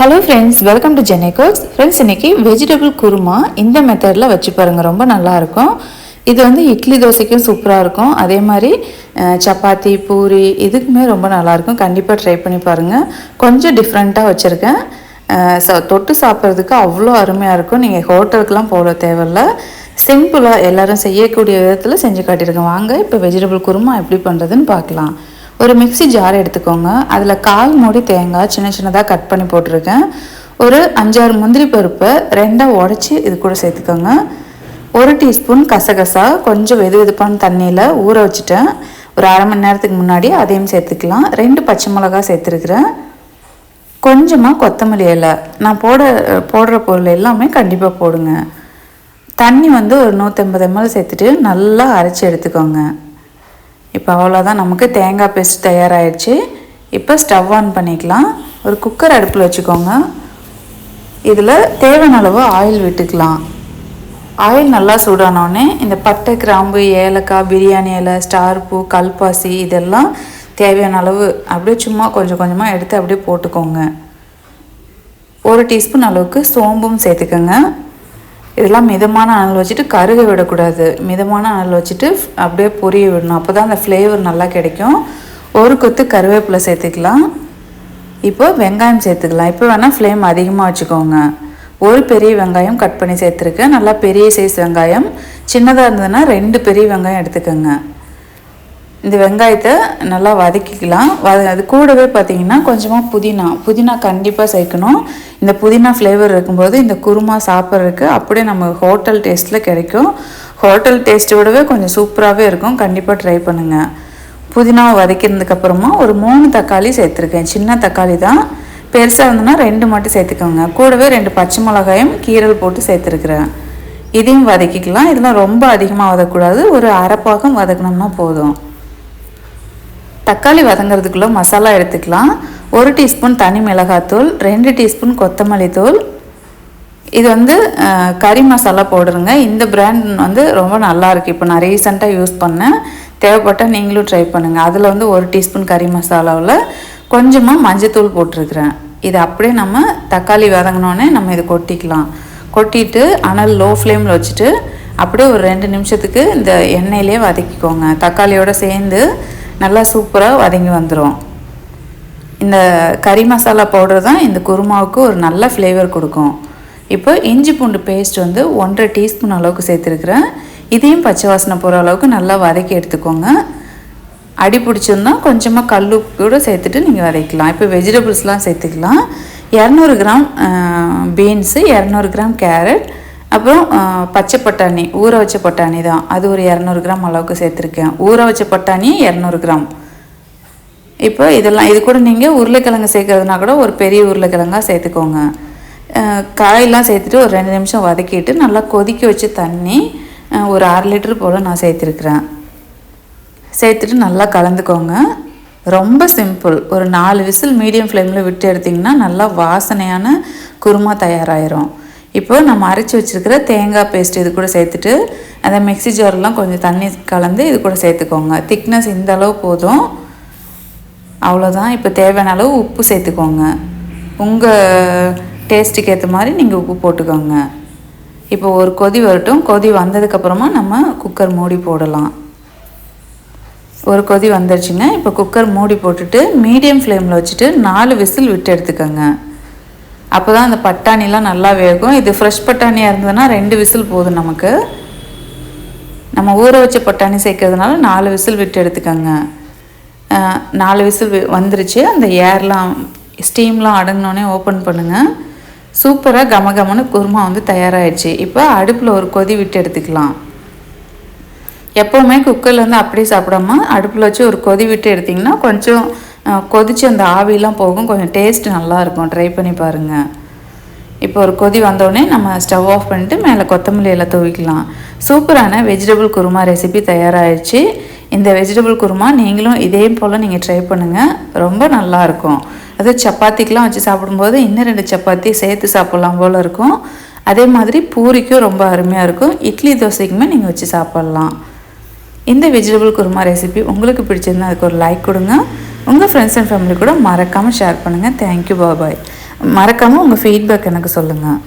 Hello friends welcome to ஜென்னை cooks friends இன்னைக்கு vegetable kurma இந்த மெத்தடில் வச்சு பாருங்கள் ரொம்ப நல்லாயிருக்கும் இது வந்து இட்லி தோசைக்கும் சூப்பராக இருக்கும். அதே மாதிரி சப்பாத்தி பூரி இதுக்குமே ரொம்ப நல்லாயிருக்கும் கண்டிப்பாக ட்ரை பண்ணி பாருங்கள் கொஞ்சம் டிஃப்ரெண்ட்டாக வச்சுருக்கேன். ச- தொட்டு சாப்பிட்றதுக்கு அவ்வளோ அருமையாக இருக்கும். நீங்கள் ஹோட்டலுக்குலாம் போக தேவையில்ல. சிம்பிளாக எல்லாரும் செய்யக்கூடிய விதத்தில் செஞ்சு காட்டியிருக்கேன். வாங்க இப்போ வெஜிடபிள் குருமா எப்படி பண்ணுறதுன்னு பார்க்கலாம். ஒரு மிக்ஸி ஜார் எடுத்துக்கோங்க. அதில் கால் மூடி தேங்காய் சின்ன சின்னதாக கட் பண்ணி போட்டிருக்கேன். ஒரு அஞ்சாறு முந்திரி பருப்பை ரெண்டாக உடச்சி இது கூட சேர்த்துக்கோங்க. ஒரு டீஸ்பூன் கசகசா கொஞ்சம் வெது வெதுப்பான தண்ணியில் ஊற வச்சுட்டேன். ஒரு அரை மணி நேரத்துக்கு முன்னாடி அதையும் சேர்த்துக்கலாம். ரெண்டு பச்சை மிளகா சேர்த்துருக்குறேன். கொஞ்சமாக கொத்தமல்லி இலை. நான் போட போடுற பொருள் எல்லாமே கண்டிப்பாக போடுங்க. தண்ணி வந்து ஒரு நூற்றம்பது எம்எல் சேர்த்துட்டு நல்லா அரைச்சி எடுத்துக்கோங்க. இப்போ அவ்வளோதான் நமக்கு தேங்காய் பேஸ்ட் தயாராகிடுச்சு இப்போ ஸ்டவ் ஆன் பண்ணிக்கலாம். ஒரு குக்கர் அடுப்பில் வச்சுக்கோங்க. இதில் தேவையான அளவு ஆயில் விட்டுக்கலாம். ஆயில் நல்லா சூடானோடனே இந்த பட்டை கிராம்பு ஏலக்காய் பிரியாணி இலை ஸ்டார் பூ கல்பாசி இதெல்லாம் தேவையான அளவு அப்படியே சும்மா கொஞ்சம் கொஞ்சமாக எடுத்து அப்படியே போட்டுக்கோங்க. ஒரு டீஸ்பூன் அளவுக்கு சோம்பும் சேர்த்துக்கோங்க. இதெல்லாம் மிதமான அனல் வச்சுட்டு கருக விடக்கூடாது. மிதமான அனல் வச்சுட்டு அப்படியே பொரிய விடணும். அப்போ தான் அந்த ஃப்ளேவர் நல்லா கிடைக்கும். ஒரு கொத்து கருவேப்பிலை சேர்த்துக்கலாம். இப்போ வெங்காயம் சேர்த்துக்கலாம். இப்போ வேணால் ஃப்ளேம் அதிகமாக வச்சுக்கோங்க. ஒரு பெரிய வெங்காயம் கட் பண்ணி சேர்த்துருக்கேன். நல்லா பெரிய சைஸ் வெங்காயம். சின்னதாக இருந்ததுன்னா ரெண்டு பெரிய வெங்காயம் எடுத்துக்கோங்க. இந்த வெங்காயத்தை நல்லா வதக்கிக்கலாம். வ அது கூடவே பார்த்தீங்கன்னா கொஞ்சமாக புதினா. புதினா கண்டிப்பாக சேர்க்கணும். இந்த புதினா ஃப்ளேவர் இருக்கும்போது இந்த குருமா சாப்பிட்றதுக்கு அப்படியே நம்ம ஹோட்டல் டேஸ்ட்டில் கிடைக்கும். ஹோட்டல் டேஸ்ட்டை விடவே கொஞ்சம் சூப்பராகவே இருக்கும். கண்டிப்பாக ட்ரை பண்ணுங்கள் புதினாவை வதக்கினதுக்கப்புறமா ஒரு மூணு தக்காளி சேர்த்துருக்கேன். சின்ன தக்காளி தான். பெருசாக இருந்ததுன்னா ரெண்டு மட்டும் சேர்த்துக்கோங்க. கூடவே ரெண்டு பச்சை மிளகாயும் கீரல் போட்டு சேர்த்துருக்குறேன். இதையும் வதக்கிக்கலாம். இதெல்லாம் ரொம்ப அதிகமாக வதக்கூடாது ஒரு அரைப்பாகம் வதக்கினோம்னா போதும். தக்காளி வதங்கிறதுக்குள்ள மசாலா எடுத்துக்கலாம். ஒரு டீஸ்பூன் தனி மிளகாத்தூள் ரெண்டு டீஸ்பூன் கொத்தமல்லி தூள். இது வந்து கறி மசாலா பவுடருங்க இந்த பிராண்ட் வந்து ரொம்ப நல்லாயிருக்கு இப்போ நான் ரீசெண்டாக யூஸ் பண்ணேன். தேவைப்பட்டால் நீங்களும் ட்ரை பண்ணுங்கள் அதில் வந்து ஒரு டீஸ்பூன் கறி மசாலாவில் கொஞ்சமாக மஞ்சத்தூள் போட்டிருக்கிறேன். இது அப்படியே நம்ம தக்காளி வதங்கினோடனே நம்ம இதை கொட்டிக்கலாம். கொட்டிட்டு ஆனால் லோ ஃப்ளேமில் வச்சுட்டு அப்படியே ஒரு ரெண்டு நிமிஷத்துக்கு இந்த எண்ணெயிலே வதக்கிக்கோங்க. தக்காளியோடு சேர்ந்து நல்லா சூப்பராக வதங்கி வந்துடும் இந்த கறி மசாலா பவுடர் தான் இந்த குருமாவுக்கு ஒரு நல்ல ஃப்ளேவர் கொடுக்கும். இப்போ இஞ்சி பூண்டு பேஸ்ட் வந்து ஒன்றரை டீஸ்பூன் அளவுக்கு சேர்த்துருக்குறேன். இதையும் பச்சை வாசனை போகிற அளவுக்கு நல்லா வதக்கி எடுத்துக்கோங்க. அடி பிடிச்சிருந்தா கொஞ்சமாக கல் கூட சேர்த்துட்டு நீங்கள் வதக்கலாம் இப்போ வெஜிடபிள்ஸ்லாம் சேர்த்துக்கலாம். இரநூறு கிராம் பீன்ஸு இரநூறு கிராம் கேரட் அப்புறம் பச்சை பட்டாணி ஊற வச்ச பட்டாணி தான். அது ஒரு இரநூறு கிராம் அளவுக்கு சேர்த்துருக்கேன். ஊற வச்ச பட்டாணி இரநூறு கிராம். இப்போ இதெல்லாம் இது கூட நீங்கள் உருளைக்கிழங்கு சேர்க்குறதுனா கூட ஒரு பெரிய உருளைக்கிழங்காக சேர்த்துக்கோங்க. காயெல்லாம் சேர்த்துட்டு ஒரு ரெண்டு நிமிஷம் வதக்கிட்டு நல்லா கொதிக்க வச்சு தண்ணி ஒரு அரை லிட்டர் போல் நான் சேர்த்துருக்குறேன். சேர்த்துட்டு நல்லா கலந்துக்கோங்க. ரொம்ப சிம்பிள். ஒரு நாலு விசில் மீடியம் ஃப்ளேமில் விட்டு எடுத்திங்கன்னா நல்லா வாசனையான குருமா தயாராகிரும் இப்போது நம்ம அரைச்சி வச்சுருக்கிற தேங்காய் பேஸ்ட் இது கூட சேர்த்துட்டு அந்த மிக்ஸி ஜார்லாம் கொஞ்சம் தண்ணி கலந்து இது கூட சேர்த்துக்கோங்க. திக்னஸ் இந்த அளவு போதும். அவ்வளோதான் இப்போ தேவையான அளவு உப்பு சேர்த்துக்கோங்க. உங்கள் டேஸ்ட்டுக்கு ஏற்ற மாதிரி நீங்கள் உப்பு போட்டுக்கோங்க. இப்போ ஒரு கொதி வரட்டும். கொதி வந்ததுக்கப்புறமா நம்ம குக்கர் மூடி போடலாம். ஒரு கொதி வந்துடுச்சுங்க இப்போ குக்கர் மூடி போட்டுட்டு மீடியம் ஃப்ளேமில் வச்சுட்டு நாலு விசில் விட்டு எடுத்துக்கோங்க. அப்போ தான் அந்த பட்டாணிலாம் நல்லா வேகும். இது ஃப்ரெஷ் பட்டாணியாக இருந்ததுன்னா ரெண்டு விசில் போதும் நமக்கு. நம்ம ஊற வச்ச பட்டாணி சேர்க்கறதுனால நாலு விசில் விட்டு எடுத்துக்கோங்க. நாலு விசில் வி- வந்துருச்சு. அந்த ஏர்லாம் ஸ்டீம்லாம் அடங்கினோடனே ஓப்பன் பண்ணுங்கள் சூப்பராக கம கமன்னு குருமா வந்து தயாராகிடுச்சு இப்போ அடுப்பில் ஒரு கொதி விட்டு எடுத்துக்கலாம். எப்போவுமே குக்கரில் வந்து அப்படியே சாப்பிடாம அடுப்பில் வச்சு ஒரு கொதி விட்டு எடுத்திங்கன்னா கொஞ்சம் கொதித்து கொதிச்சு அந்த ஆவிலாம் போகும். கொஞ்சம் டேஸ்ட் நல்லா இருக்கும் ட்ரை பண்ணி பாருங்கள் இப்போ ஒரு கொதி வந்தோடனே நம்ம ஸ்டவ் ஆஃப் பண்ணிட்டு மேலே கொத்தமல்லி எல்லாம் தூவிக்கலாம். சூப்பரான வெஜிடபிள் குருமா ரெசிபி தயாராகிடுச்சு இந்த வெஜிடபிள் குருமா நீங்களும் இதே போல் நீங்கள் ட்ரை பண்ணுங்கள் ரொம்ப நல்லா இருக்கும் அது சப்பாத்திக்கெலாம் வச்சு சாப்பிடும்போது இன்னும் ரெண்டு சப்பாத்தி சேர்த்து சாப்பிட்லாம் போல் இருக்கும். அதே மாதிரி பூரிக்கும் ரொம்ப அருமையாக இருக்கும். இட்லி தோசைக்குமே நீங்கள் வச்சு சாப்பிட்லாம். இந்த வெஜிடபிள் குருமா ரெசிபி உங்களுக்கு பிடிச்சிருந்தா அதுக்கு ஒரு லைக் கொடுங்க. உங்கள் ஃப்ரெண்ட்ஸ் அண்ட் ஃபேமிலி கூட மறக்காமல் ஷேர் பண்ணுங்கள் தேங்க்யூ பாபாய் மறக்காமல் உங்கள் ஃபீட்பேக் எனக்கு சொல்லுங்கள்